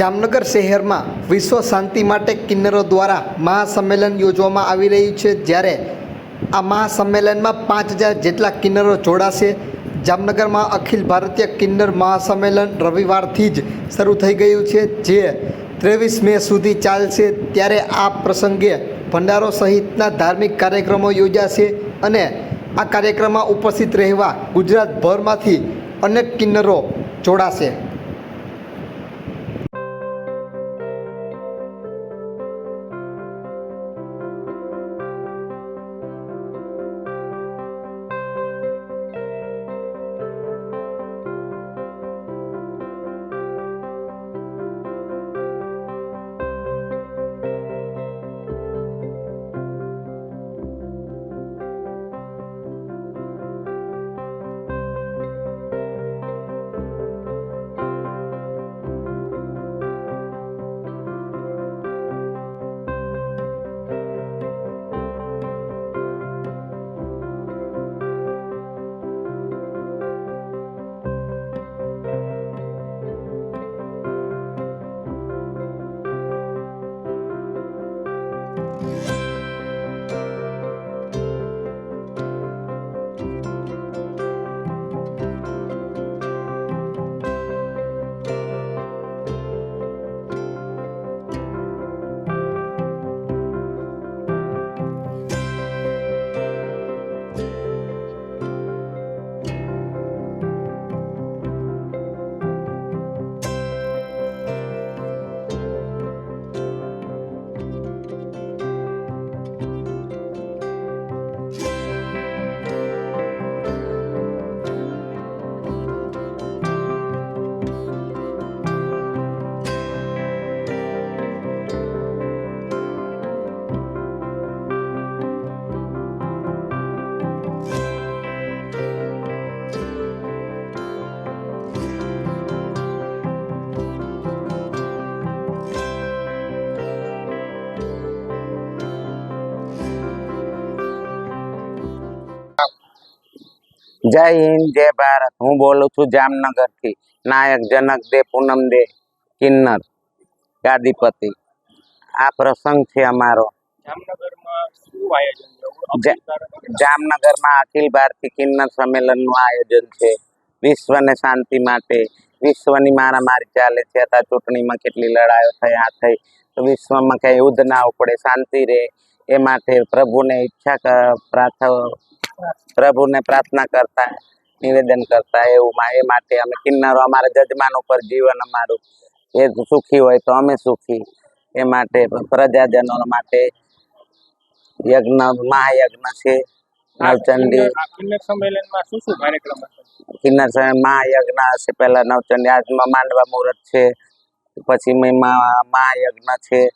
જામનગર શહેરમાં વિશ્વ શાંતિ માટે કિન્નરો દ્વારા મહાસંમેલન યોજવામાં આવી રહ્યું છે, જ્યારે આ મહાસંમેલનમાં પાંચ હજાર જેટલા કિન્નરો જોડાશે. જામનગરમાં અખિલ ભારતીય કિન્નર મહાસંમેલન રવિવારથી જ શરૂ થઈ ગયું છે, જે ત્રેવીસ મે સુધી ચાલશે. ત્યારે આ પ્રસંગે ભંડારો સહિતના ધાર્મિક કાર્યક્રમો યોજાશે અને આ કાર્યક્રમમાં ઉપસ્થિત રહેવા ગુજરાતભરમાંથી અનેક કિન્નરો જોડાશે. જય હિન્દ જય ભારત. હું બોલું છું જામનગરથી નાયક જનક દે પૂનમ દે કિન્નર ગાદીપતિ. આ પ્રસંગ છે અમારો. જામનગરમાં અખિલ ભારતીય કિન્નર સંમેલનનું આયોજન છે. વિશ્વને શાંતિ માટે. વિશ્વની મારામારી ચાલે છે. અત્યારે ચૂંટણીમાં કેટલી લડાઈઓ થઈ આ થઈ. તો વિશ્વમાં કઈ યુદ્ધ ના ઉપડે શાંતિ રહે. એ માટે પ્રભુને ઈચ્છા પ્રાર્થ- પ્રભુને પ્રાર્થના કરતા નિવેદન કરતા એવું એ માટે અમે કિન્નરો અમારા જજમાન ઉપર જીવન અમારું એ સુખી હોય તો અમે સુખી. એ માટે પ્રજાજનો માટે યજ્ઞ મહાયજ્ઞ છે. નવચંડી. કિન્નર મહાયજ્ઞ હશે. પહેલા નવચંડી આજમાં માંડવા મુહૂર્ત છે. પછી મહા- મહાયજ્ઞ છે.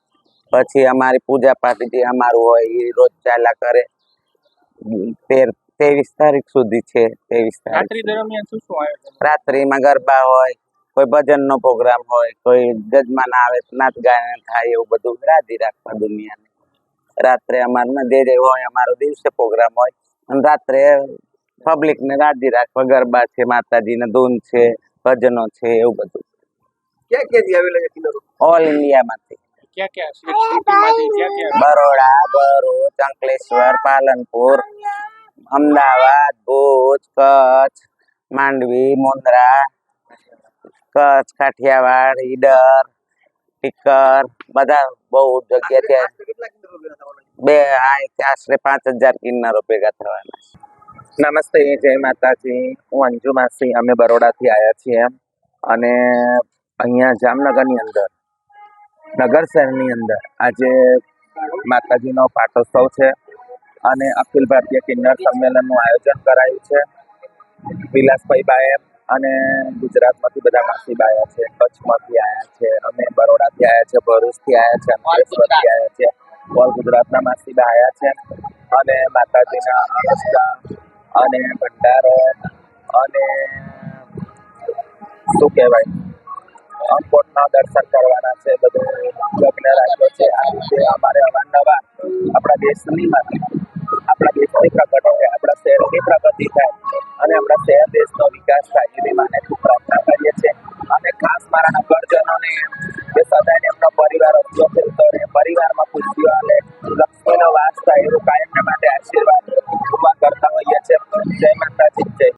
પછી અમારી પૂજા પાઠ જે અમારું હોય એ રોજ ચાલ્યા કરે. તેર ત્રેવીસ તારીખ સુધી છે ત્રેવીસ તારીખ દરમિયાન શું શું આયોજન રાત્રિમાં ગરબા હોય કોઈ ભજનનો પ્રોગ્રામ હોય કોઈ જજમાન આવે નાચ ગાયન થાય એવું બધું રાજી રાખવા દુનિયાને. રાત્રે અમારે જે જે હોય અમારો દિવસે પ્રોગ્રામ હોય. અને રાત્રે પબ્લિકને રાજી રાખવા ગરબા છે માતાજીના ધૂન છે ભજનો છે એવું બધું. ક્યાં ક્યાંથી આવેલા ઓલ ઇન્ડિયામાંથી ક્યાં ક્યાં બરોડા ભરૂચ અંકલેશ્વર પાલનપુર અમદાવાદ ભુજ કચ્છ માંડવી મુન્દ્રા કચ્છ કાઠિયાવાડ ઈડર ટીકર બધા બહુ જગ્યા છે? બે આ આશરે પાંચ હજાર કિન્નરો ભેગા થવાના. નમસ્તે જય માતાજી. હું અંજુ માસી અમે બરોડાથી આવ્યા છીએ અને અહીંયા જામનગરની અંદર નગર શહેરની અંદર. આજે માતાજીનો પાટોત્સવ છે અને અખિલ ભારતીય કિન્નર સંમેલનનું આયોજન કરાયું છે. વિલાસભાઈ બાએ અને ગુજરાતમાંથી બધા માસી આવ્યા છે, કચ્છમાંથી આવ્યા છે, અમે બરોડાથી આવ્યા છે, ભરૂચથી આવ્યા છે, અંકલેશ્વરથી આવ્યા છે, ઓલ ગુજરાતના માસી આવ્યા છે અને માતાજીના અનુષ્ઠા અને ભંડારો અને શું કહેવાય? અંબોટના દર્શન કરવાના છે, બધું યજ્ઞ રાખ્યો છે. આ રીતે અમારે અવારનવાર આપણા દેશની આપણા દેશની પ્રગટ હોય આપણા શહેરની પ્રગતિ થાય અને આપણા શહેર દેશનો વિકાસ થાય એવી માને ખૂબ પ્રાર્થના કરીએ છીએ. અને ખાસ મારા નગરજનોને જે સદાય એમનો પરિવાર ઉપયોગ કરતો રહે પરિવારમાં ખુશીઓ આવે લક્ષ્મીનો વાસ થાય એવું કાયમને માટે આશીર્વાદ